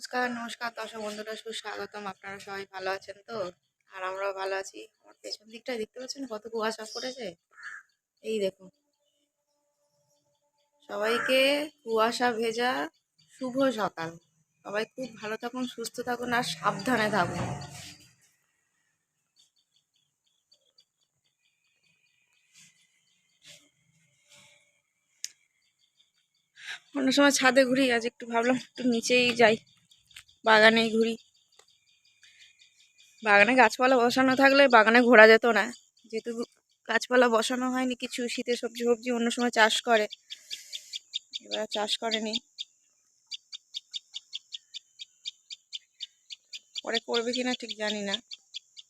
নমস্কার নমস্কার। দর্শক বন্ধুরা, সুস্বাগতম। আপনারা সবাই ভালো আছেন তো? আর আমরাও ভালো আছি। আমার পেছন দিকটা দেখতে পাচ্ছেন কত কুয়াশা পড়েছে? এই দেখুন। সবাইকে কুয়াশা ভেজা শুভ সকাল। সবাই খুব ভালো থাকুন, সুস্থ থাকুন, আর সাবধানে থাকুন। অন্য সময় ছাদে ঘুরি, আজ একটু ভাবলাম একটু নিচেই যাই। বাগানেই ঘুরি। বাগানে গাছপালা বসানো থাকলে বাগানে ঘোরা যেত না। যেহেতু গাছপালা বসানো হয়নি, কিছু শীতের সবজি ফবজি অন্য সময় চাষ করে। এবার চাষ করেনি। পরে করবে কিনা ঠিক জানি না।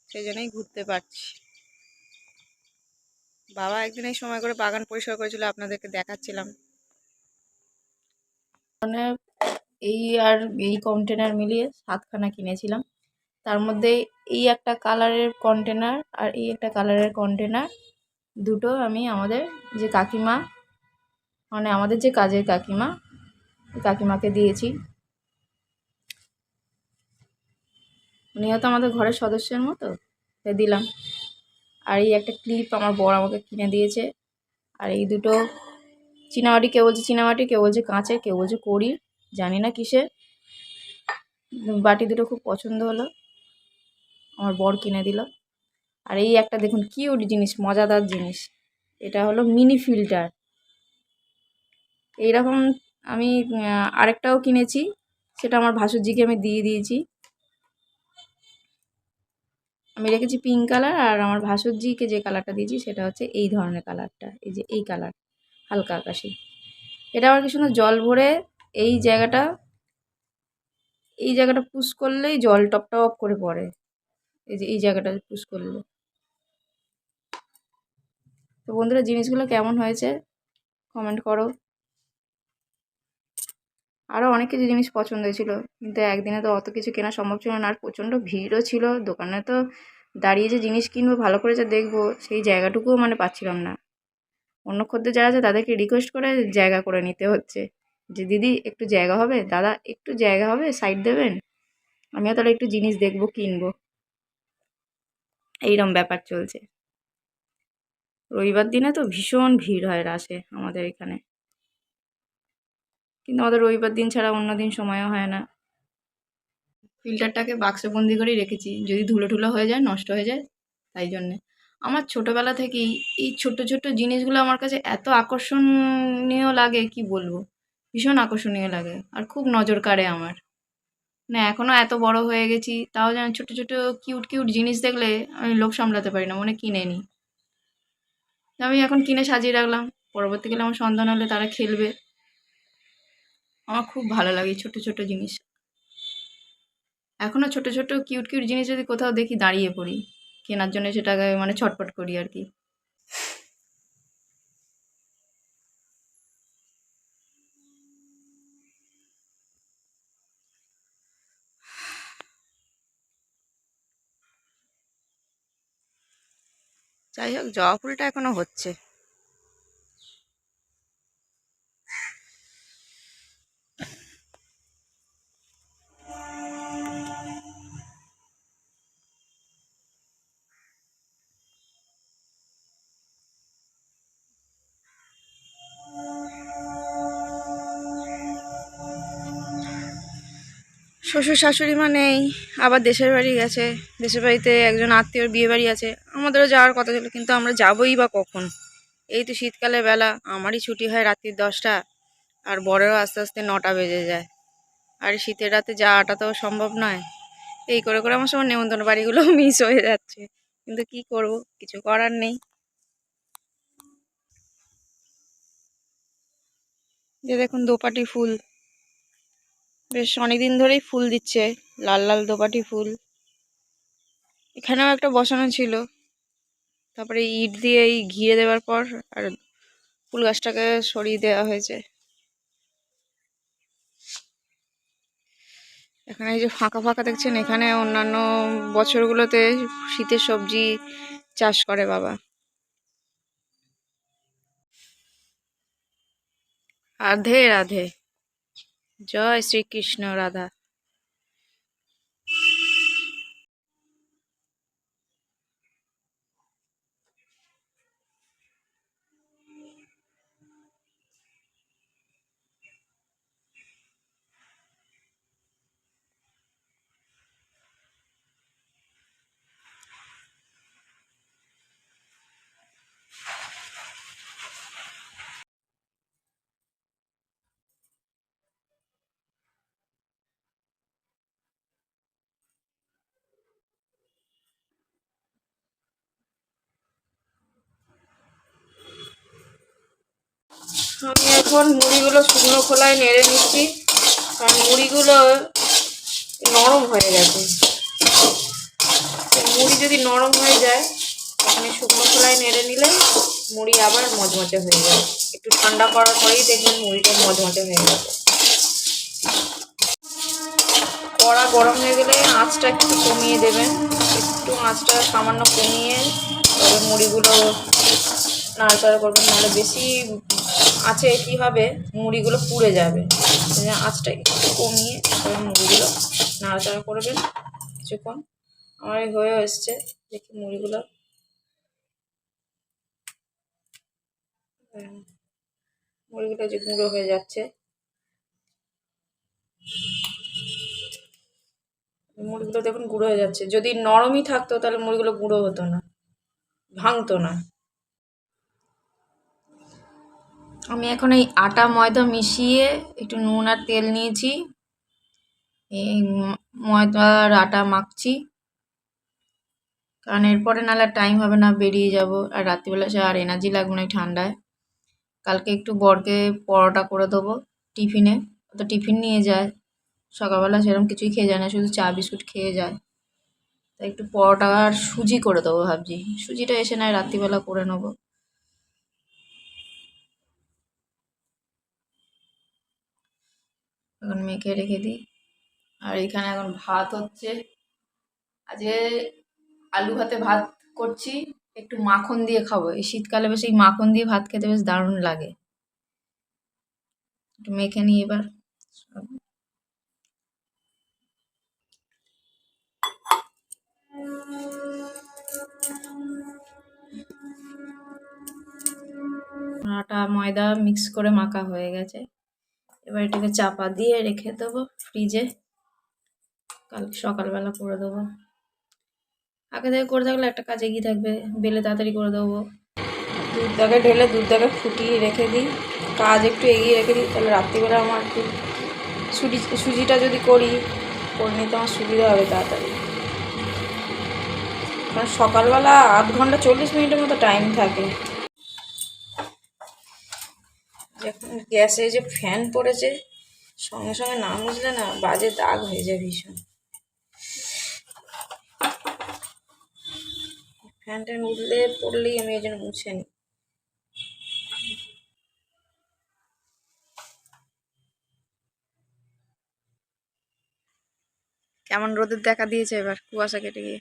সেই জন্যই ঘুরতে পারছি। বাবা একদিন এই সময় করে বাগান পরিষ্কার করেছিল, আপনাদেরকে দেখাচ্ছিলাম। মানে এই আর এই কন্টেনার মিলিয়ে সাতখানা কিনেছিলাম। তার মধ্যে এই একটা কালারের কন্টেনার আর এই একটা কালারের কন্টেনার দুটো আমি আমাদের যে কাকিমা মানে আমাদের যে কাজের কাকিমা, কাকিমাকে দিয়েছি। উনিও তো আমাদের ঘরের সদস্যের মতো, তাই দিলাম। আর এই একটা ক্লিপ আমার বর আমাকে কিনে দিয়েছে। আর এই দুটো, চীনামাটি, কেউ বলছে চীনামাটি, কেউ বলছে কাঁচের, কেউ বলছে কড়ির। জানি না কিসের। বাটি দুটো খুব পছন্দ হলো। আমার বর কিনে দিল। আর এই একটা দেখুন কিউট জিনিস, মজাদার জিনিস। এটা হলো মিনি ফিল্টার এইরকম আমি আরেকটাও কিনেছি। সেটা আমার ভাসুরজিকে আমি দিয়ে দিয়েছি। আমি রেখেছি পিঙ্ক কালার আর আমার ভাসুরজিকে যে কালারটা দিয়েছি, সেটা হচ্ছে এই ধরনের কালারটা এই যে এই কালার হালকা আকাশি। এটা আবার কি সুন্দর, জল ভরে এই জায়গাটা এই জায়গাটা পুশ করলেই জল টপ টপ করে পড়ে। এই যে এই জায়গাটা পুশ করলে। তো বন্ধুরা জিনিসগুলো কেমন হয়েছে? কমেন্ট করো। আরও অনেক কিছু জিনিস পছন্দ হয়েছিল কিন্তু একদিনে তো অত কিছু কেনা সম্ভব ছিল না আর প্রচণ্ড ভিড়ও ছিল। দোকানে তো দাঁড়িয়ে যে জিনিস কিনবো ভালো করে যে দেখব সেই জায়গাটুকুও মানে পাচ্ছিলাম না। অন্য খদ্দের যারা আছে তাদেরকে রিকোয়েস্ট করে জায়গা করে নিতে হচ্ছে। যে, দিদি, একটু জায়গা হবে? দাদা, একটু জায়গা হবে? সাইড দেবেন? আমিও তাহলে একটু জিনিস দেখব, কিনবো। এইরকম ব্যাপার চলছে। রবিবার দিনে তো ভীষণ ভিড় হয় রাসে আমাদের এখানে। কিন্তু আমাদের রবিবার দিন ছাড়া অন্য দিন সময়ও হয় না। ফিল্টারটাকে বাক্সে বন্দি করেই রেখেছি। যদি ধুলো ঠুলো হয়ে যায়, নষ্ট হয়ে যায়, তাই জন্যে। আমার ছোটোবেলা থেকেই এই ছোট্ট ছোট্ট জিনিসগুলো আমার কাছে এত আকর্ষণীয় লাগে, কি বলব? ভীষণ আকর্ষণীয় লাগে আর খুব নজর কাড়ে আমার। না এখনও এত বড় হয়ে গেছি, তাও যেন ছোটো ছোটো কিউট কিউট জিনিস দেখলে আমি লোভ সামলাতে পারি না, মনে কিনে নিই আমি এখন কিনে সাজিয়ে রাখলাম পরবর্তীকালে আমার সন্তান হলে তারা খেলবে। আমার খুব ভালো লাগে ছোটো ছোটো জিনিস। এখনও ছোটো ছোটো কিউট কিউট জিনিস যদি কোথাও দেখি দাঁড়িয়ে পড়ি, কেনার জন্য সেটাকে মানে ছটপট করি আর কি। যাই হোক জবা ফুলটা এখনও হচ্ছে। শ্বশুর শাশুড়ি মা নেই আবার দেশের বাড়ি গেছে। দেশের বাড়িতে একজন আত্মীয়র বিয়ে বাড়ি আছে। আমাদেরও যাওয়ার কথা ছিল, কিন্তু আমরা যাবোই বা কখন? এই তো শীতকালে বেলা, আমারই ছুটি হয় রাত্রির দশটা, আর বড়েরও আস্তে আস্তে নটা বেজে যায়। আর শীতের রাতে যাওয়াটা তো সম্ভব নয়। এই করে করে আমার সব নেমন্তন্ন বাড়িগুলো মিস হয়ে যাচ্ছে। কিন্তু কি করব? কিছু করার নেই। যে দেখুন দোপাটি ফুল বেশ অনেকদিন ধরেই ফুল দিচ্ছে, লাল লাল দোপাটি ফুল। এখানেও একটা বসানো ছিল। তারপরে ইট দিয়ে এই ঘিরে দেওয়ার পর আর ফুল গাছটাকে সরিয়ে দেওয়া হয়েছে। এখানে এই যে ফাঁকা ফাঁকা দেখছেন, এখানে অন্যান্য বছরগুলোতে শীতের সবজি চাষ করে বাবা। রাধে রাধে জয় শ্রীকৃষ্ণ রাধা। আমি এখন মুড়িগুলো শুকনো খোলায় নেড়ে নিচ্ছি। কারণ মুড়িগুলো নরম হয়ে গেছে। মুড়ি যদি নরম হয়ে যায় তখন শুকনো খোলায় নেড়ে নিলে মুড়ি আবার মচমচে হয়ে যাবে। একটু ঠান্ডা করার পরেই দেখবেন মুড়িটা মচমচে হয়ে যাবে কড়া গরম হয়ে গেলে আঁচটা একটু কমিয়ে দেবেন। একটু আঁচটা সামান্য কমিয়ে তবে মুড়িগুলো নাড়াচাড়া করবেন, নাহলে বেশি আছে কি হবে? মুড়িগুলো পুড়ে যাবে। আঁচটা একটু কমিয়ে মুড়িগুলো নাড়াচাড়া করবেন কিছুক্ষণ আমার হয়ে এসছে। দেখি মুড়িগুলো। হ্যাঁ, মুড়িগুলো যে গুঁড়ো হয়ে যাচ্ছে। মুড়িগুলো দেখুন গুঁড়ো হয়ে যাচ্ছে। যদি নরমই থাকতো তাহলে মুড়িগুলো গুঁড়ো হতো না ভাঙতো না। আমি এখন এই আটা, ময়দা মিশিয়ে একটু নুন আর তেল নিয়েছি। এই ম- ময়দার আটা মাখছি। কারণ এরপরে নাহলে টাইম হবে না, বেরিয়ে যাব। আর রাত্রিবেলা সে আর এনার্জি লাগবে না ঠান্ডায়। কালকে একটু বরকে পরোটা করে দেবো টিফিনে। তো টিফিন নিয়ে যায়। সকালবেলা সেরকম কিছুই খেয়ে যায় না, শুধু চা, বিস্কুট খেয়ে যায়। তাই একটু পরোটা আর সুজি করে দেবো ভাবছি। সুজিটা এসে নয় রাত্রিবেলা করে নেব। এখন মেখে রেখে দিই। আর এখানে এখন ভাত হচ্ছে। আজকে আলু ভাতে ভাত করছি, একটু মাখন দিয়ে খাব। এই শীতকালে বেশ এই মাখন দিয়ে ভাত খেতে বেশ দারুণ লাগে। একটু মেখে নিই এবার। আটা, ময়দা মিক্স করে মাখা হয়ে গেছে। এবার এটাকে চাপা দিয়ে রেখে দেবো ফ্রিজে কাল সকালবেলা করে দেবো। আগে থেকে করে থাকলে একটা কাজে এগিয়ে থাকবে? বেলে তাড়াতাড়ি করে দেবো। দুধটাকে ঢেলে দুধটাকে ফুটিয়ে রেখে দিই। কাজ একটু এগিয়ে রেখে দিই। তাহলে রাত্রিবেলা আমার একটু সুজি, সুজিটা যদি করি, করে নিতে আমার সুবিধা হবে তাড়াতাড়ি। কারণ সকালবেলা আধ ঘণ্টা চল্লিশ মিনিটের মতো টাইম থাকে। যখন গ্যাসে যে ফ্যান পড়েছে, সঙ্গে সঙ্গে না মুছলে না বাজে দাগ হয়ে যায় ভীষণ। ফ্যান ট্যান উঠলে পড়লেই আমি এই জন্য মুছে নিই কেমন রোদের দেখা দিয়েছে এবার কুয়াশা কেটে গিয়ে?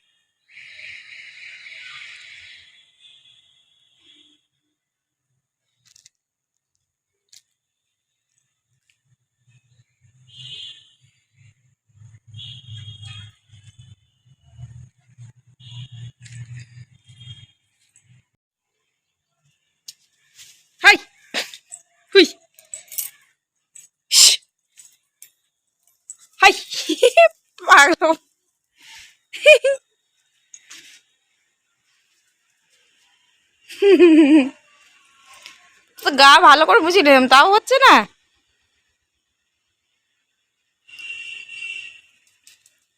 পাগল তো গা ভালো করে মুছি নিলাম, তাও হচ্ছে না?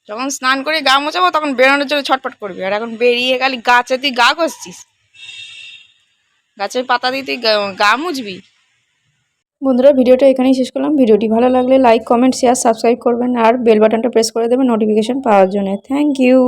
যখন স্নান করে গা মোছাবো, তখন বেরোনোর জন্য ছটফট করবি। আর এখন বেরিয়ে গেলি গাছে তুই গা ঘষছিস? গাছের পাতা দিয়ে তুই গা মুছবি? বন্ধুরা, ভিডিওটা এখানেই শেষ করলাম। ভিডিওটি ভালো লাগলে লাইক কমেন্ট শেয়ার সাবস্ক্রাইব করবেন আর বেল বাটনটা প্রেস করে দেবেন নোটিফিকেশান পাওয়ার জন্য। Thank you